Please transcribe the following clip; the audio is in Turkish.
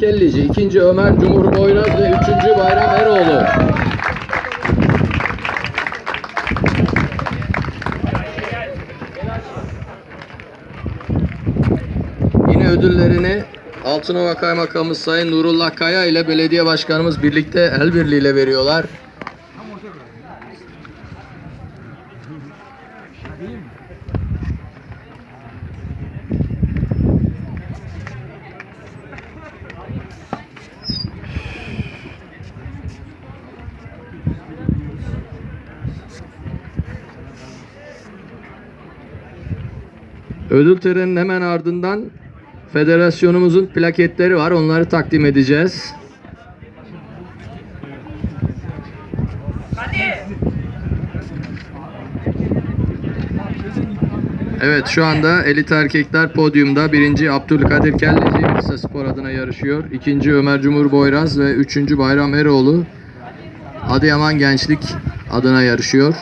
Kellici, ikinci Ömer Cumhur Boyraz ve üçüncü Bayram Eroğlu. Yine ödüllerini Altınova Kaymakamımız Sayın Nurullah Kaya ile Belediye Başkanımız birlikte el birliğiyle veriyorlar. Ödül töreninin hemen ardından federasyonumuzun plaketleri var. Onları takdim edeceğiz. Evet şu anda elit erkekler podyumda. Birinci Abdülkadir Kelleci Bursa Spor adına yarışıyor. İkinci Ömer Cumhur Boyraz ve üçüncü Bayram Eroğlu Adıyaman Gençlik adına yarışıyor.